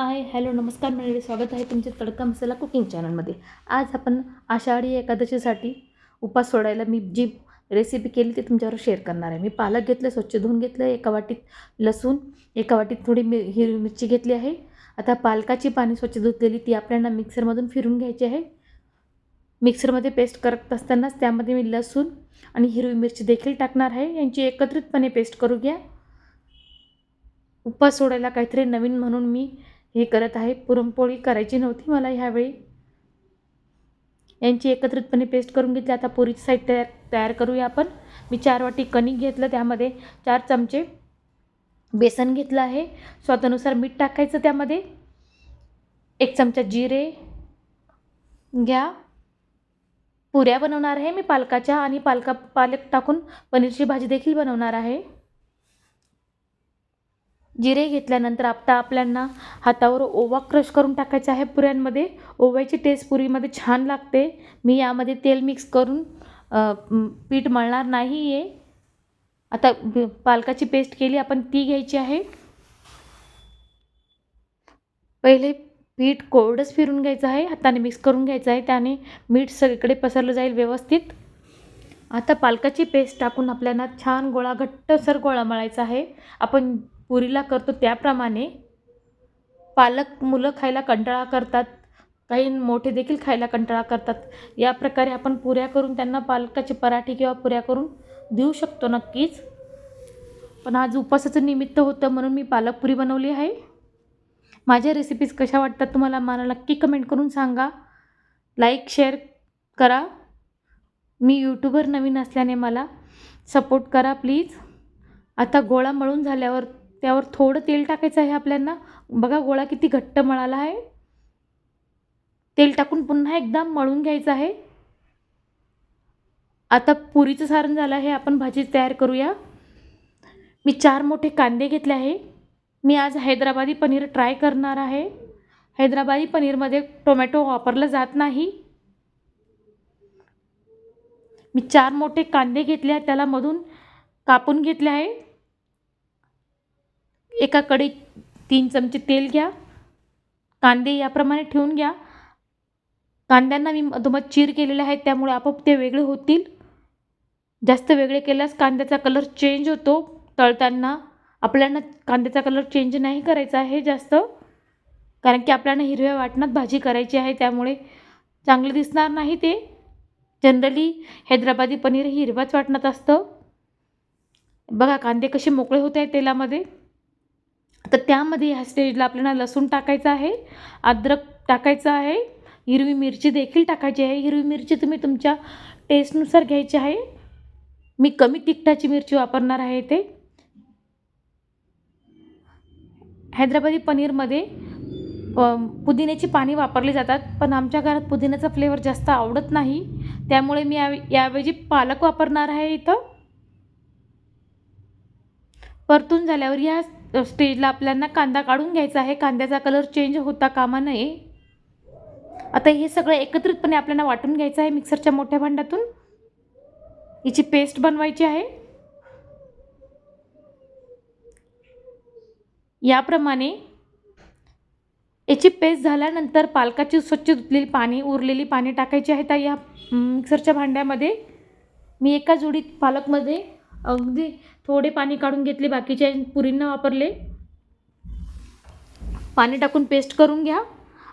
Hi hello नमस्कार मंडळी स्वागत आहे तुमचे तडका मसाला कुकिंग चॅनलमध्ये. आज आपण आषाढी एकादशीसाठी उपास सोडायला मी जी रेसिपी केली ती तुमच्यावर शेअर करणार आहे. मी पालक घेतलं स्वच्छ धुवून घेतलं एका वाटीत लसूण एका वाटीत थोडी मि हिरवी मिरची घेतली आहे. आता पालकाची पाणी स्वच्छ धुतलेली ती आपल्याला मिक्सरमधून फिरून घ्यायची आहे. मिक्सरमध्ये पेस्ट करत असतानाच त्यामध्ये मी लसूण आणि हिरवी मिरची देखील टाकणार आहे. यांची एकत्रितपणे पेस्ट करू घ्या उपास सोडायला काहीतरी नवीन म्हणून मी हे करत आहे. पुरणपोळी करायची नव्हती मला ह्यावेळी. यांची एकत्रितपणे पेस्ट करून घेतली. आता पुरीची साईड तयार तयार करूया आपण. मी चार वाटी कणिक घेतलं. त्यामध्ये चार चमचे बेसन घेतलं आहे. स्वादानुसार मीठ टाकायचं त्यामध्ये. एक चमचा जिरे घ्या. पुऱ्या बनवणार आहे मी पालकाच्या आणि पालका पालक टाकून पनीरची भाजी देखील बनवणार आहे. जिरे घेतल्यानंतर आता आपल्यांना हातावर ओवा क्रश करून टाकायचा आहे पुऱ्यांमध्ये. ओव्याची टेस्ट पुरीमध्ये छान लागते. मी यामध्ये तेल मिक्स करून पीठ मळणार नाही आहे आता पालकाची पेस्ट केली आपण ती घ्यायची आहे. पहिले पीठ कोरडंच फिरून घ्यायचं आहे. हाताने मिक्स करून घ्यायचं आहे. त्याने मीठ सगळीकडे पसरलं जाईल व्यवस्थित. आता पालकाची पेस्ट टाकून आपल्याला छान गोळा घट्टसर गोळा मळायचा आहे. आपण पुरीला करतो त्याप्रमाणे. पालक मुलं खायला कंटाळा करतात. काही मोठे देखील खायला कंटाळा करतात. या प्रकारे आपण पुऱ्या करून त्यांना पालकाचे पराठे किंवा पुऱ्या करून देऊ शकतो नक्कीच. पण आज उपासाचं निमित्त होतं म्हणून मी पालकपुरी बनवली आहे. माझ्या रेसिपीज कशा वाटतात तुम्हाला मला नक्की कमेंट करून सांगा. लाईक शेअर करा. मी यूट्यूबर नवीन असल्याने मला सपोर्ट करा प्लीज आता गोळा मळून झाल्यावर त्यावर थोडं तेल टाकायचं आहे आपल्यांना. बघा गोळा किती घट्ट मळाला आहे. तेल टाकून पुन्हा एकदा मळून घ्यायचं आहे. आता पुरीचं सारण झालं आहे आपण भाजी तयार करूया. मी चार मोठे कांदे घेतले आहे. मी आज हैदराबादी पनीर ट्राय करणार आहे. हैदराबादी पनीरमध्ये टोमॅटो वापरला जात नाही. मी चार मोठे कांदे घेतले आहेत त्याला मधून कापून घेतले आहे. एका कढईत तीन चमचे तेल घ्या कांदे याप्रमाणे ठेवून घ्या. कांद्यांना मी मधोमध चीर केलेले आहेत त्यामुळे आपोआप ते वेगळे होतील. जास्त वेगळे केल्यास कांद्याचा कलर चेंज होतो. तळताना आपल्याला कांद्याचा कलर चेंज नाही करायचा आहे जास्त. कारण की आपल्याला हिरव्या वाटणात भाजी करायची आहे त्यामुळे चांगलं दिसणार नाही ते. जनरली हैदराबादी पनीर हिरवाच वाटणात असतं. बघा कांदे कसे मोकळे होत आहेत तेलामध्ये. तर त्यामध्ये ह्या स्टेजला आपल्याला लसूण टाकायचं आहे अद्रक टाकायचं आहे हिरवी मिरची देखील टाकायची आहे. हिरवी मिरची तुम्ही तुमच्या टेस्टनुसार घ्यायची आहे. मी कमी तिखटाची मिरची वापरणार आहे ते हैदराबादी पनीरमध्ये पुदिन्याची पाणी वापरली जातात पण आमच्या घरात पुदिन्याचा फ्लेवर जास्त आवडत नाही. त्यामुळे मी या याऐवजी पालक वापरणार आहे इथं. परतून झाल्यावर या स्टेजला आपल्याला कांदा काढून घ्यायचा आहे. कांद्याचा कलर चेंज होता कामा नये. आता हे सगळं एकत्रितपणे आपल्याला वाटून घ्यायचं आहे मिक्सरच्या मोठ्या भांड्यातून. याची पेस्ट बनवायची आहे. याप्रमाणे याची पेस्ट झाल्यानंतर पालकाची स्वच्छ धुतलेली पाणी उरलेली पाणी टाकायची आहेत या मिक्सरच्या भांड्यामध्ये मी एका जोडीत पालकमध्ये अगदी. थोडे पाणी काढून घेतले बाकीच्या पुरींना वापरले. पाणी टाकून पेस्ट करून घ्या.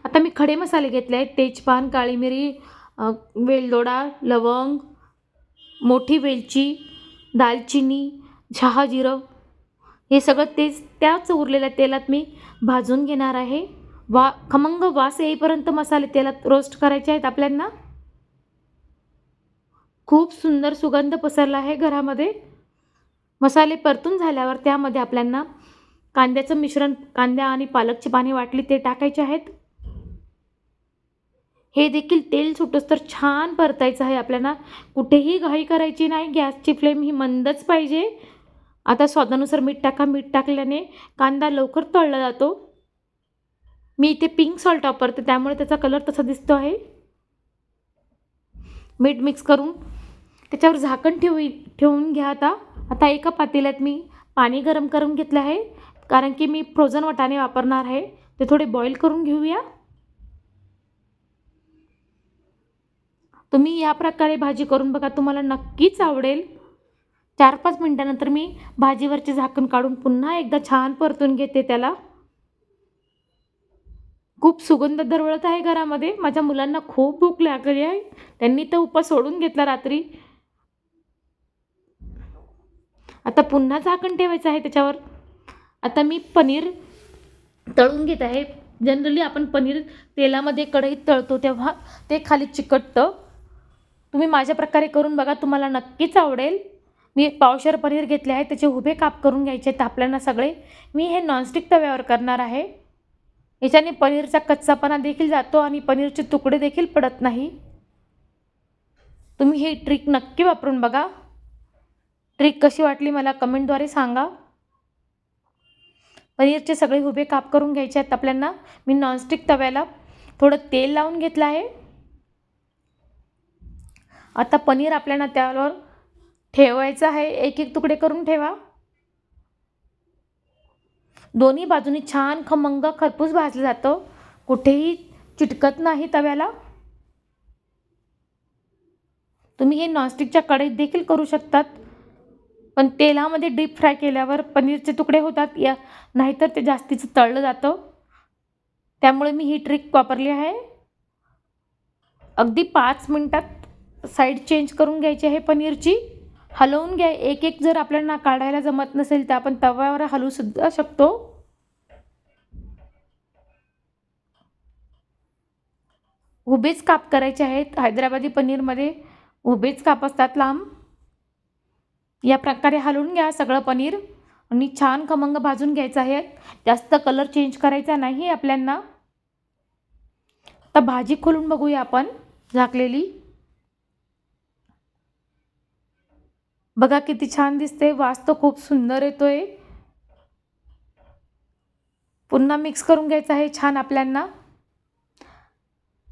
आता मी खडे मसाले घेतले आहेत. तेजपान काळी मिरी वेलदोडा लवंग मोठी वेलची दालचिनी चहा जिरं. हे सगळं तेच त्याच उरलेल्या तेलात मी भाजून घेणार आहे. वा खमंग वास येईपर्यंत मसाले तेलात रोस्ट करायचे आहेत आपल्यांना. खूप सुंदर सुगंध पसरला आहे घरामध्ये. मसाले परतून झाल्यावर त्यामध्ये आपल्यांना कांद्याचं मिश्रण कांद्या आणि पालकची पाने वाटली ते टाकायचे आहेत. हे देखील तेल सुटोस तर छान परतायचं आहे. आपल्याला कुठेही घाई करायची नाही. गॅसची फ्लेम ही मंदच पाहिजे. आता स्वादानुसार मीठ टाका. मीठ टाकल्याने कांदा लवकर तळला जातो. मी इथे पिंक सॉल्ट वापरते. त्यामुळे त्याचा कलर तसा दिसतो आहे. मीठ मिक्स करून त्याच्यावर झाकण ठेवू ठेवून घ्या आता. आता एका पातेल्यात मी पाणी गरम करून घेतलं आहे कारण की मी फ्रोझन वाटाणे वापरणार आहे. ते थोडे बॉईल करून घेऊया. तुम्ही या प्रकारे भाजी करून बघा तुम्हाला नक्कीच आवडेल. चार पाच मिनटानंतर मी भाजीवरचे झाकण काढून पुन्हा एकदा छान परतून घेते त्याला. खूप सुगंध दरवळत आहे घरामध्ये. माझ्या मुलांना खूप भूक लागली आहे. त्यांनी तर उपास सोडून घेतला रात्री. आता पुन्हा झाकण ठेवायचं आहे त्याच्यावर. आता मी पनीर तळून घेत आहे. जनरली आपण पनीर तेलामध्ये कढईत तळतो तेव्हा ते खाली चिकटतं. तुम्ही माझ्या प्रकारे करून बघा तुम्हाला नक्कीच आवडेल. मी पावशर पनीर घेतले आहे त्याचे उभे काप करून घ्यायचे आहेत आपल्याला सगळे. मी हे नॉनस्टिक तव्यावर करणार आहे. याच्याने पनीरचा कच्चापणा देखील जातो आणि पनीरचे तुकडे देखील पडत नाही. तुम्ही ही ट्रिक नक्की वापरून बघा. ट्रिक कशी वाटली मला कमेंटद्वारे सांगा. पनीरचे सगळे हुबे काप करून घ्यायचे आहेत आपल्याला मी नॉनस्टिक तव्याला थोडं तेल लावून घेतलं आहे. आता पनीर आपल्याला त्यावर ठेवायचं आहे. एक एक तुकडे करून ठेवा. दोन्ही बाजूनी छान खमंग खरपूस भाजलं जातं. कुठेही चिटकत नाही तव्याला. तुम्ही हे नॉनस्टिकच्या कढईत देखील करू शकतात. पण तेलामध्ये डीप फ्राय केल्यावर पनीरचे तुकडे होतात. या नाहीतर ते जास्तीचं तळलं जातं. त्यामुळे मी ही ट्रिक वापरली आहे. अगदी पाच मिनटात साईड चेंज करून घ्यायची आहे पनीरची. हलवून घ्या. एक एक जर आपल्याला काढायला जमत नसेल तर आपण तव्यावर हलवू सुद्धा शकतो. उभेच काप करायचे आहेत. हैदराबादी पनीरमध्ये उभेच काप असतात लांब. या प्रकारे हलवून घ्या सगळं पनीर. आणि छान खमंग भाजून घ्यायचं आहे. जास्त कलर चेंज करायचा नाही आपल्यांना. आता भाजी खोलून बघूया आपण झाकलेली. बघा किती छान दिसते वास तर खूप सुंदर येतोय. पुन्हा मिक्स करून घ्यायचं आहे छान आपल्यांना.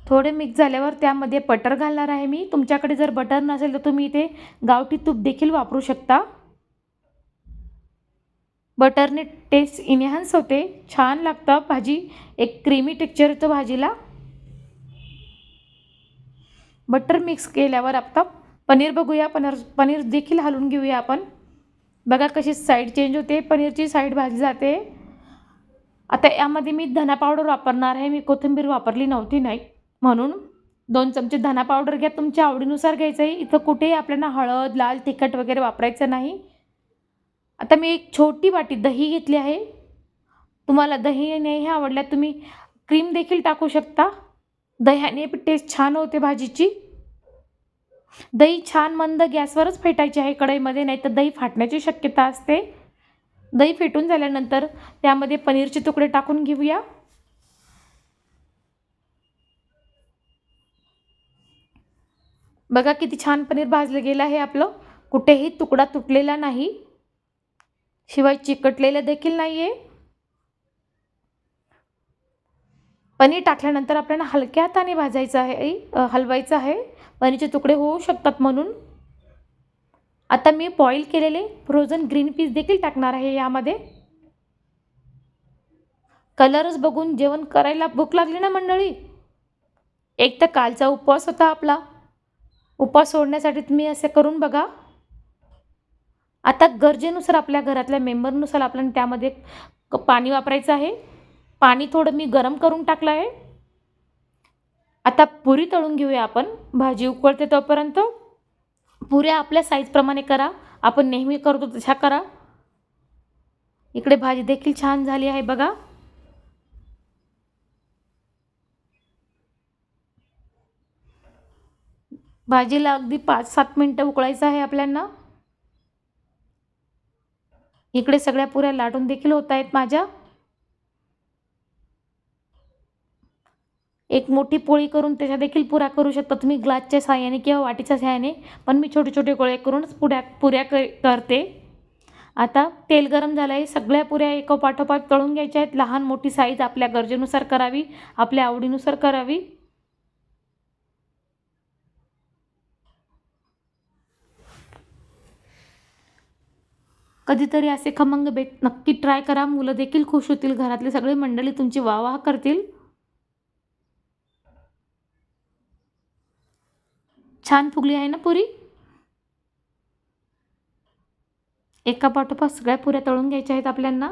थोडे मिक्स झाल्यावर त्यामध्ये बटर घालणार आहे मी. तुमच्याकडे जर बटर नसेल तर तुम्ही इथे गावठी तूप देखील वापरू शकता. बटरने टेस्ट इन्हान्स होते. छान लागतं भाजी. एक क्रीमी टेक्चर येतं भाजीला. बटर मिक्स केल्यावर आता पनीर बघूया. पनीर पनीर देखील हलवून घेऊया आपण. बघा कशी साईड चेंज होते. पनीरची साईड भाजी जाते. आता यामध्ये मी धना पावडर वापरणार आहे. मी कोथिंबीर वापरली नव्हती नाही. म्हणून दोन चमचे धना पावडर घ्या. तुमच्या आवडीनुसार घ्यायचं आहे इथं कुठेही आपल्याला हळद लाल तिखट वगैरे वापरायचं नाही. आता मी एक छोटी वाटी दही घेतली आहे. तुम्हाला दही नाही आवडल्या तुम्ही क्रीम देखील टाकू शकता. दह्याने टेस्ट छान होते भाजीची. दही छान मंद गॅसवरच फेटायची आहे कढईमध्ये नाही तर दही फाटण्याची शक्यता असते. दही फेटून झाल्यानंतर त्यामध्ये पनीरचे तुकडे टाकून घेऊया. बघा किती छान पनीर भाजलं गेलं आहे आपलं. कुठेही तुकडा तुटलेला नाही. शिवाय चिकटलेलं देखील नाही आहे पनीर टाकल्यानंतर आपल्याला हलक्या हाताने भाजायचं आहे हलवायचं आहे. पनीरचे तुकडे होऊ शकतात म्हणून. आता मी बॉईल केलेले फ्रोझन ग्रीन पीस देखील टाकणार आहे यामध्ये. कलरच बघून जेवण करायला भूक लागली ना मंडळी? एक तर कालचा उपवास होता आपला. उपवास सोडण्यासाठी तुम्ही असे करून बघा. आता गरजेनुसार आपल्या घरातल्या मेंबरनुसार आपल्याला त्यामध्ये पाणी वापरायचं आहे. पाणी थोडं मी गरम करून टाकलं आहे. आता पुरी तळून घेऊया आपण. भाजी उकळते तोपर्यंत. पुऱ्या आपल्या साईजप्रमाणे करा. आपण नेहमी करतो तशा करा. इकडे भाजी देखील छान झाली आहे बघा. भाजीला अगदी पाच सात मिनटं उकळायचं आहे आपल्यांना. इकडे सगळ्या पुऱ्या लाटून देखील होत आहेत माझ्या. एक मोठी पोळी करून त्याच्या देखील पुऱ्या करू शकता तुम्ही ग्लासच्या साह्याने किंवा वाटीच्या साह्याने पण मी छोटे छोटे गोळे करूनच पुऱ्या पुऱ्या करते. आता तेल गरम झालं आहे सगळ्या पुऱ्या एका पाठोपाठ तळून घ्यायच्या आहेत. लहान मोठी साईज आपल्या गरजेनुसार करावी आपल्या आवडीनुसार करावी. कधीतरी असे खमंग भेट नक्की ट्राय करा. मुलं देखील खुश होतील. घरातले सगळे मंडळी तुमची वाह करतील. छान फुगली आहे ना पुरी? एका पाठोपाठ सगळ्या पुऱ्या तळून घ्यायच्या आहेत आपल्यांना.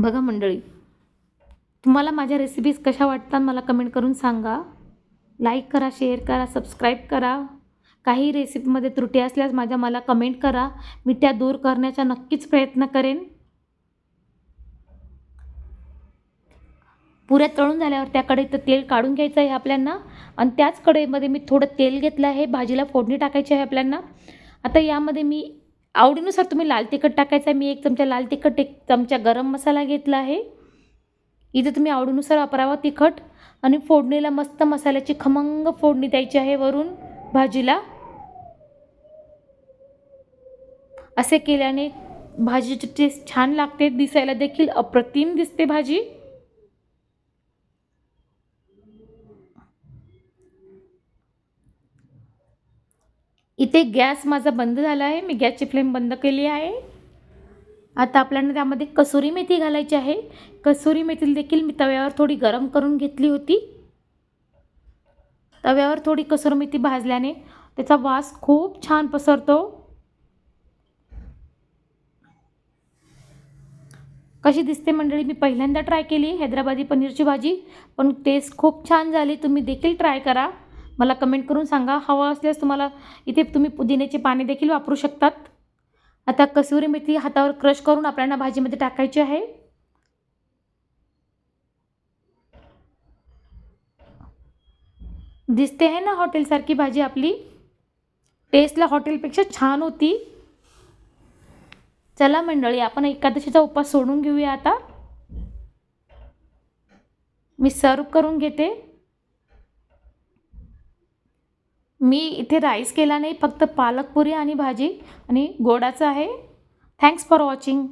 बघा मंडळी तुम्हाला माझ्या रेसिपीज कशा वाटतात मला कमेंट करून सांगा. लाईक करा शेअर करा सबस्क्राईब करा. काही रेसिपीमध्ये त्रुटी असल्यास माझ्या मला कमेंट करा. मी त्या दूर करण्याचा नक्कीच प्रयत्न करेन. पुऱ्या तळून झाल्यावर त्या तर तेल काढून घ्यायचं आहे आपल्याला आणि त्याच कढईमध्ये मी थोडं तेल घेतलं आहे भाजीला फोडणी टाकायची आहे आपल्याला आता यामध्ये मी आवडीनुसार तुम्ही लाल तिखट टाकायचं आहे. मी एक चमचा लाल तिखट एक चमचा गरम मसाला घेतला आहे. इथे तुम्ही आवडीनुसार वापरावा तिखट आणि फोडणीला मस्त मसाल्याची खमंग फोडणी द्यायची आहे वरून भाजीला. असे केल्याने भाजीची टेस्ट छान लागते दिसायला देखील अप्रतिम दिसते भाजी. इथे गॅस माझा बंद झाला आहे. मी गॅसची फ्लेम बंद केली आहे. आता आपल्याला त्यामध्ये कसुरी मेथी घालायची आहे. कसुरी मेथी देखील मी तव्यावर थोडी गरम करून घेतली होती. तव्यावर थोडी कसुरी मेथी भाजल्याने त्याचा वास खूप छान पसरतो. कशी दिसते मंडळी? मी पहिल्यांदा ट्राय केली हैदराबादी पनीरची भाजी. पण टेस्ट खूप छान झाली. तुम्ही देखील ट्राय करा. मला कमेंट करून सांगा. हवं असल्यास तुम्हाला इथे तुम्ही पुदिन्याचे पाने देखील वापरू शकतात. आता कसुरी मेथी हातावर क्रश करून आपल्याला भाजीमध्ये टाकायची आहे. दिसते आहे ना हॉटेलसारखी भाजी आपली? टेस्टला हॉटेलपेक्षा छान होती. चला मंडळी आपण एकादशीचा उपवास सोडून घेऊया आता. मी सर्व करून घेते. मी इथे राईस केला नाही फक्त पालक पुरी आणि भाजी आणि गोडाचं आहे. Thanks for watching